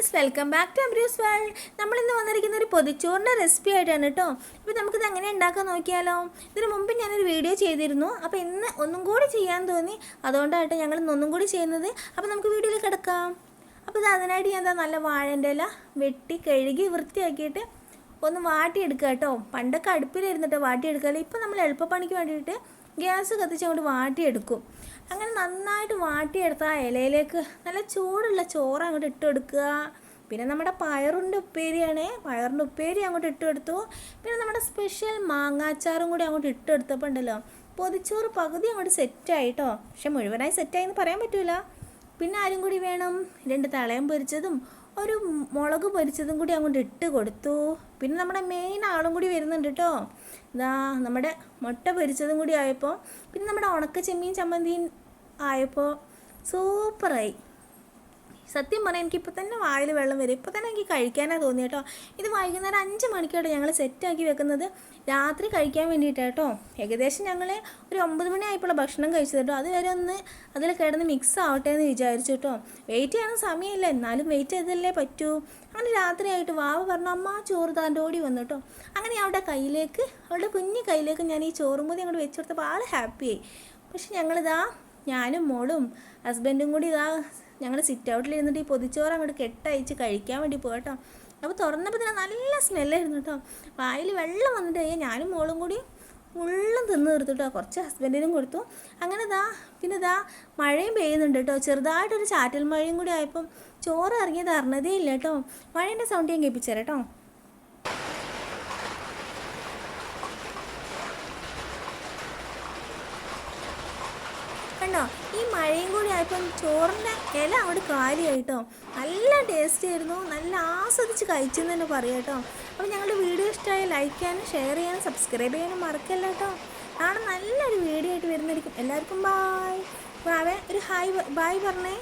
Friends welcome back to Abru's world നമ്മളിന്ന് വന്നിരിക്കുന്ന ഒരു പൊതിച്ചോറിന്റെ റെസിപ്പി ആയിട്ടാണ് കേട്ടോ അപ്പോൾ നമുക്കിത് എങ്ങനെ ഉണ്ടാക്കാൻ നോക്കിയാലോ? ഇതിന് മുമ്പ് ഞാനൊരു വീഡിയോ ചെയ്തിരുന്നു. അപ്പോൾ ഇന്ന് ഒന്നും കൂടി ചെയ്യാൻ തോന്നി. അതുകൊണ്ടായിട്ട് ഞങ്ങൾ ഇന്നൊന്നും കൂടി ചെയ്യുന്നത്. അപ്പോൾ നമുക്ക് വീഡിയോയിൽ കിടക്കാം. അപ്പോൾ ഇത് അതിനായിട്ട് ഞാൻ എന്താ നല്ല വാഴന്റെ ഇല വെട്ടി കഴുകി വൃത്തിയാക്കിയിട്ട് ഒന്ന് വാട്ടിയെടുക്കുക കേട്ടോ പണ്ടൊക്കെ അടുപ്പിലിരുന്നിട്ട് വാട്ടിയെടുക്കുക ഇപ്പോൾ നമ്മൾ എളുപ്പപ്പണിക്ക് വേണ്ടിയിട്ട് ഗ്യാസ് കത്തിച്ച് അങ്ങോട്ട് വാട്ടിയെടുക്കും. അങ്ങനെ നന്നായിട്ട് വാട്ടിയെടുത്ത ആ ഇലയിലേക്ക് നല്ല ചൂടുള്ള ചോറ് അങ്ങോട്ട് ഇട്ട് കൊടുക്കുക പിന്നെ നമ്മുടെ പയറിന്റെ ഉപ്പേരിയാണേ. പയറിന്റെ ഉപ്പേരി അങ്ങോട്ട് ഇട്ട് കൊടുത്തു പിന്നെ നമ്മുടെ സ്പെഷ്യൽ മാങ്ങാച്ചാറും കൂടി അങ്ങോട്ട് ഇട്ട് കൊടുത്തപ്പോൾ ഉണ്ടല്ലോ പൊതിച്ചോറ് പകുതി അങ്ങോട്ട് സെറ്റായിട്ടോ. പക്ഷെ മുഴുവനായി സെറ്റായി എന്ന് പറയാൻ പറ്റില്ല പിന്നെ ആരും കൂടി വേണം. രണ്ട് തളയം പൊരിച്ചതും ഒരു മുളക് പൊരിച്ചതും കൂടി അങ്ങോട്ട് ഇട്ട് കൊടുത്തു. പിന്നെ നമ്മുടെ മെയിൻ ആളും കൂടി വരുന്നുണ്ട് കേട്ടോ ഇതാ നമ്മുടെ മുട്ട പൊരിച്ചതും കൂടി ആയപ്പോൾ പിന്നെ നമ്മുടെ ഉണക്ക ചെമ്മീൻ ചമ്മന്തിയും ആയപ്പോൾ സൂപ്പറായി സത്യം പറഞ്ഞാൽ എനിക്ക് ഇപ്പോൾ തന്നെ വായിൽ വെള്ളം വരും. ഇപ്പോൾ തന്നെ എനിക്ക് കഴിക്കാനാണ് തോന്നി കേട്ടോ ഇത് വൈകുന്നേരം അഞ്ച് മണിക്കാട്ടോ ഞങ്ങൾ സെറ്റാക്കി വെക്കുന്നത് രാത്രി കഴിക്കാൻ വേണ്ടിയിട്ടാണ് കേട്ടോ ഏകദേശം ഞങ്ങൾ ഒരു ഒമ്പത് മണി ആയപ്പോൾ ഭക്ഷണം കഴിച്ചത് കേട്ടോ അതുവരെ ഒന്ന് അതിൽ കിടന്ന് മിക്സ് ആവട്ടെ എന്ന് വിചാരിച്ചു കേട്ടോ വെയിറ്റ് ചെയ്യാൻ സമയമില്ല. എന്നാലും വെയിറ്റ് ചെയ്തല്ലേ പറ്റൂ. അങ്ങനെ രാത്രിയായിട്ട് വാവ് പറഞ്ഞു അമ്മ ചോറ് താന്റെ ഓടി വന്നു കേട്ടോ അങ്ങനെ അവളുടെ കയ്യിലേക്ക് അവളുടെ കുഞ്ഞു കയ്യിലേക്ക് ഞാൻ ഈ ചോറും കൂടി അങ്ങോട്ട് വെച്ചു കൊടുത്തപ്പോൾ ആൾ ഹാപ്പിയായി പക്ഷെ ഞങ്ങളിതാ ഞാനും മോളും ഹസ്ബൻഡും കൂടി ഇതാ ഞങ്ങൾ സിറ്റ് ഔട്ടിൽ ഇരുന്നിട്ട് ഈ പൊതിച്ചോറ് അങ്ങോട്ട് കെട്ടയച്ച് കഴിക്കാൻ വേണ്ടി പോകട്ടോ അപ്പോൾ തുറന്നപ്പോൾ തന്നെ നല്ല സ്മെല്ലായിരുന്നു കേട്ടോ. വായിൽ വെള്ളം വന്നിട്ട് കഴിഞ്ഞാൽ ഞാനും മോളും കൂടി ഉള്ളം തിന്ന് തീർത്തു കേട്ടോ. കുറച്ച് ഹസ്ബൻഡിനും കൊടുത്തു. അങ്ങനെ ഇതാ പിന്നെ ഇതാ മഴയും പെയ്യുന്നുണ്ട് കേട്ടോ. ചെറുതായിട്ടൊരു ചാറ്റൽ മഴയും കൂടി ആയപ്പം ചോറ് ഇറങ്ങിയത് അറിഞ്ഞതേ ഇല്ല കേട്ടോ. മഴേന്റെ സൗണ്ട് ഞാൻ കേൾപ്പിച്ചേരാം കേട്ടോ. കണ്ടോ? ഈ മഴയും കൂടി ആയപ്പം ചോറിന്റെ ഇല അവിടെ കാര്യമായിട്ടോ നല്ല ടേസ്റ്റ് ആയിരുന്നു. നല്ല ആസ്വദിച്ച് കഴിച്ചെന്ന് തന്നെ പറയാം കേട്ടോ അപ്പോൾ ഞങ്ങളുടെ വീഡിയോ ഇഷ്ടമായി ലൈക്ക് ചെയ്യാനും ഷെയർ ചെയ്യാനും സബ്സ്ക്രൈബ് ചെയ്യാനും മറക്കല്ല കേട്ടോ നാളെ നല്ലൊരു വീഡിയോ ആയിട്ട് വരുന്നതായിരിക്കും. എല്ലാവർക്കും ബായ് അവൻ ഒരു ഹായ് ബായ് പറഞ്ഞേ.